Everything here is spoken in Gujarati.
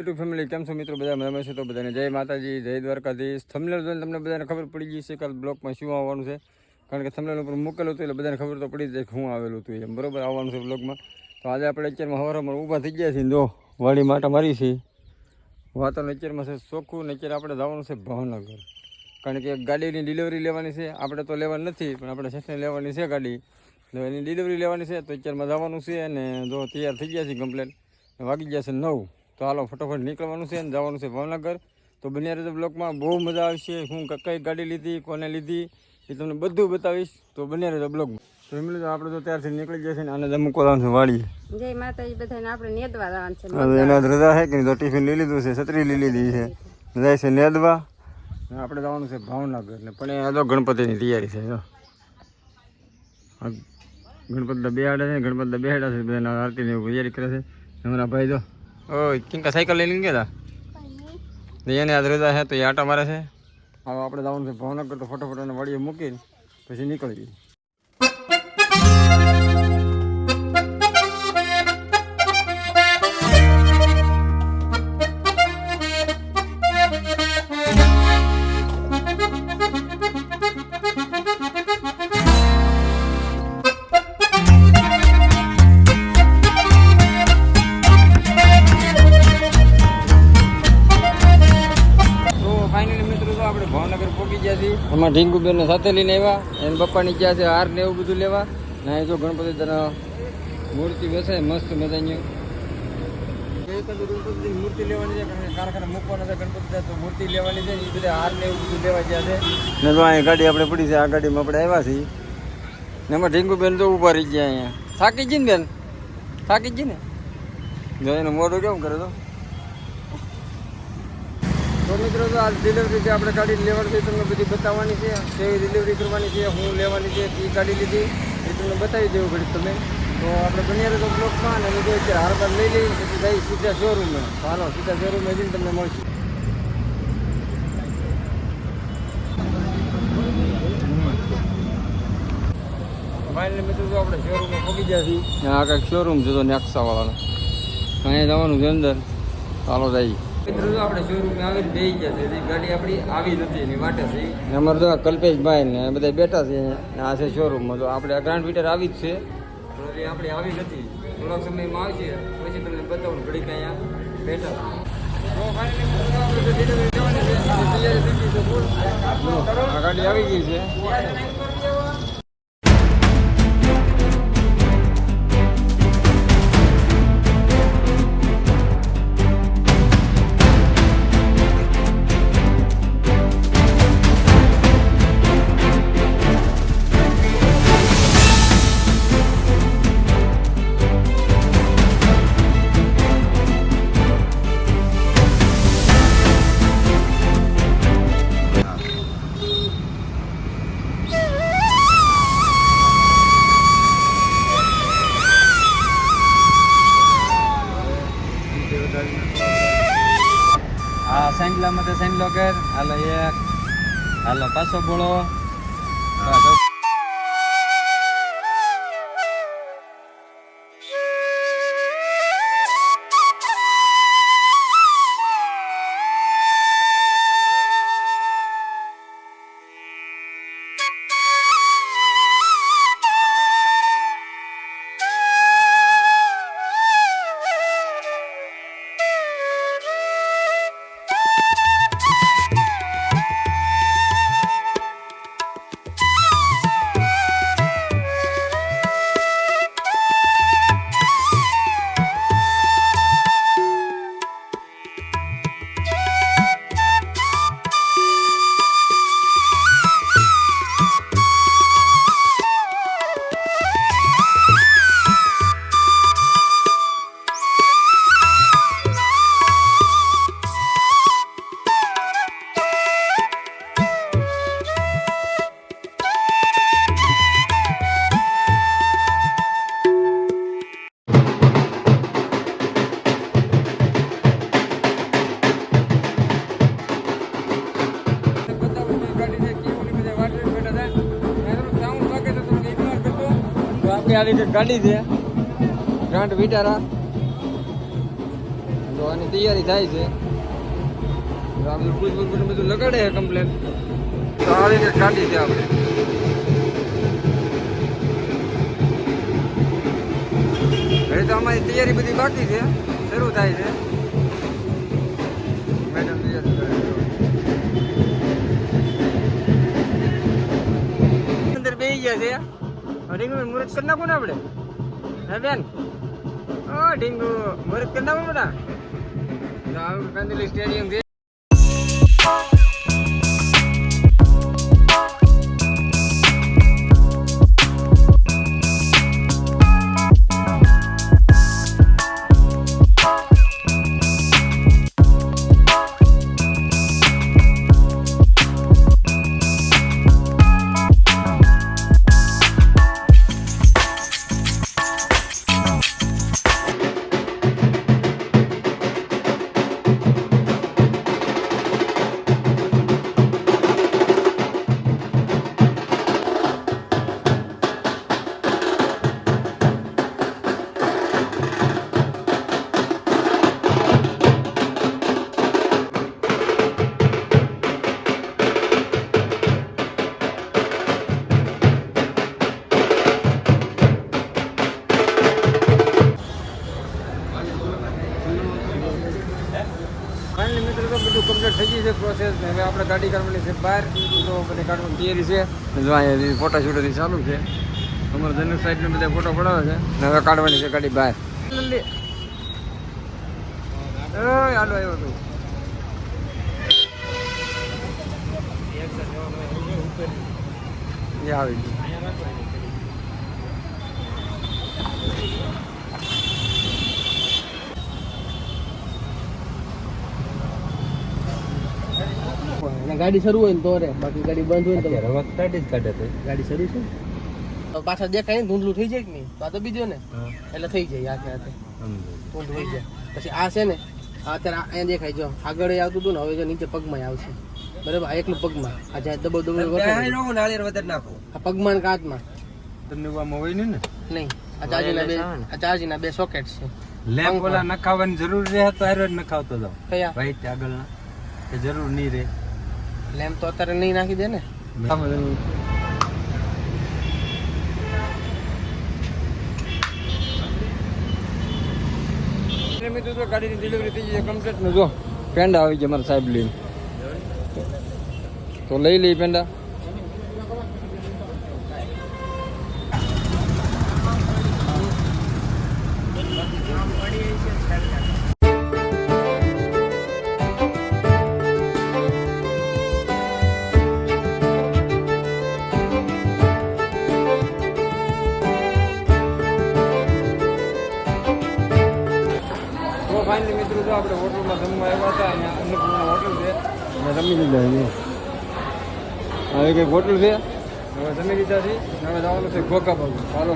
યુટ્યુબ ફેમિલી કેમ છો મિત્રો? બધા મજામાં છે તો બધાને જય માતાજી, જય દ્વારકાધીશ. થમલેલ જોઈને તમને બધાને ખબર પડી ગઈ છે કે બ્લોકમાં શું આવવાનું છે. કારણ કે થમલેલ ઉપર મૂકેલું હતું એટલે બધાને ખબર તો પડી જાય કે હું આવેલું હતું એમ. બરોબર આવવાનું છે બ્લોકમાં. તો આજે આપણે અત્યારમાં હવારમાં ઊભા થઈ ગયા છીએ જો, વાડી માટા મારી છે. વાતાવરણ અત્યારમાં છે ચોખ્ખું ને અત્યારે આપણે જવાનું છે ભાવનગર. કારણ કે ગાડીની ડિલિવરી લેવાની છે. આપણે તો લેવાની નથી, પણ આપણે શેઠને લેવાની છે ગાડી. તો એની ડિલિવરી લેવાની છે તો અત્યારમાં જવાનું છે અને જો તૈયાર થઈ ગયા છે કમ્પ્લેન વાગી ગયા છે નવ. તો હાલો ફટોફટ નીકળવાનું છે અને જવાનું છે ભાવનગર. તો બન્યા રહેતો બ્લોકમાં. બહુ મજા આવશે. હું કઈ ગાડી લીધી કોને લીધી એ તમને બધું બતાવીશ. તો બન્યા રહેતો બ્લોગમાં તો એમ આપણે તો ત્યારથી નીકળી જશે છે ને આને જ અમુક છે વાળી જય માતાજી બધાને આપણે નેદવા જવાનું છે. એના રજા છે કે તો ટિફિન લઈ લીધું છે છત્રી લઈ લીધી છે. જાય છે નેદવા. આપણે જવાનું છે ભાવનગર. ને પણ એ તો ગણપતિની તૈયારી છે જો. ગણપતિ બેહાડે છે ગણપતિ બેહાડ્યા છે બધાના આરતીની તૈયારી કરે છે. અમારા ભાઈ જો. ઓય કિંકા સાયકલ લઈને ગયા હતા તો એને આજ રજા છે તો એ આટા મારે છે. હવે આપણે જવાનું છે ભાવનગર તો ફોટો ફોટોને વાડીએ મૂકીને પછી નીકળી તો પહોંચી ગયા છીએ એમાં ઢીંગુબેનને સાથે લઈને આવ્યા, એને પપ્પાની ગયા છે હાર ને એવું બધું લેવા. ના જો ગણપતિ તને મૂર્તિ બેસે, મસ્ત મજાની. મૂર્તિ લેવાની છે કારખાના મૂકવાના છે ગણપતિ તો મૂર્તિ લેવાની છે એ બધા હાર એવું બધું લેવા ગયા છે ને અહીંયા ગાડી આપણે પડી છે, આ ગાડીમાં આપણે આવ્યા છીએ. ને એમાં ઢીંગુબેન તો ઊભા રહી ગયા અહીંયા. થાકી જી ને બેન? થાકી જી ને? જો એનું મોઢું કેવું કરે તો? મિત્રો, તો આ ડિલિવરી જે આપણે ગાડી લેવાની છે, તમને બધી બતાવવાની છે. કેવી ડિલિવરી કરવાની છે, હું લેવાની છે એ ગાડી લીધી. એ તમને બતાવી દેવું ઘડી તમે તો આપણે બન્યા તો બ્લોકમાં અને લીધો અત્યારે હારબાર લઈ લઈ પછી જઈ સીધા શોરૂમે હાલો, સીધા શોરૂમે જઈને તમને મળશે. ફાઇનલી મિત્રો તો આપણે શોરૂમમાં પહોંચી ગયા છીએ. આ કાંઈક શોરૂમ છે તો નેક્સાવાળાનો અહીંયા જવાનું છે અંદર. ચાલો જઈએ. મિત્રો તો આપણે શોરૂમે આવીને બેસી ગયા છે ગાડી આપણી આવી નથી એની માટે છે. અમારે તો કલ્પેશભાઈ ને બધા બેઠા છે આ છે શોરૂમમાં. તો આપણે આ મીટર આવી જ છે. પણ આપણી આવી નથી થોડાક સમયમાં આવશે પછી તમને બતાવું ઘડીક અહીંયા બેઠા ગાડી આવી ગઈ તો હા સાંજલા મતે સાંજલો કર હાલો એક હાલો પાછો બોળો. આપણી આ રીતે ગાડી છે. Grand Vitara. તો આની તૈયારી થાય છે. આપણે આ બધું લગાડે છે કમ્પ્લેન તો આવી રીતે ગાડી છે આપણે. હવે તો અમારી તૈયારી બધી બાકી છે. શરૂ થાય છે. મેડમ તૈયારી અંદર બે ગયા છે. ડીંગુ મુહૂર્ત કરી નાખું ને આપણે? હે બેન? ઓ ડીંગુ મુહૂર્ત કરી નાખું બેટા? આ સ્ટેડિયમ થઈ ગઈ છે પ્રોસેસ ને હવે આપણે ગાડી કાઢવાની છે બહાર. તો બધી કાઢવાની તૈયારી છે. જો અહીંયા ફોટા શૂટોથી ચાલુ છે. અમારા જનરલ સાઈડને બધા ફોટો પડાવે છે. ને હવે કાઢવાની છે ગાડી બહાર. હાલો આવ્યો તું. એ આવી ગયું. ગાડી શરૂ હોય ને તો રે બાકી ગાડી બંધ હોય ને તો કાઢી જ કાઢે તો. ગાડી શરૂ છે. તો પાછા દેખાય ને ધૂંધલું થઈ જાય કે નહીં? તો આ તો બીજો ને. એટલે થઈ જાય આખે આખે. ધૂંધ થઈ જાય. પછી આ છે ને આ અત્યારે અહીંયા દેખાય જો આગળ આવતું હતું ને હવે જો નીચે પગમાં આવશે. બરાબર? આ એકલું પગમાં. આ જ્યાં દબો દબો નાખો. આ પગમાં ને કાચમાં તમને આમાં હોય ને ને? નહીં. આ ચાર્જીના બે આ ચાર્જીના બે સોકેટ છે. લેમ્પ ઓલા નખાવાની જરૂર રહે તો આરો નખાવતો જાવ કયા? વાઈટ આગળના. કે જરૂર નહીં રહે. લેમ્પ તો અત્યારે નહીં નાખી દે ને. એટલે મેં તો ગાડીની ડિલિવરી થઈ ગઈ કમ્પ્લેટનું જો. પેંડા આવી ગયા મારા સાહેબ લઈને. તો લઈ લઈ પેંડા. ફાઇનલી મિત્રો જો આપણે હોટલમાં જમવા આવ્યા હતા અહીંયા અન્નપૂર્ણા હોટલ છે. અને જમી લીધા છે. હવે કંઈક હોટલ છે? હવે જમી લીધા છે. હવે જવાનું છે ગોકા બાજુ ચાલો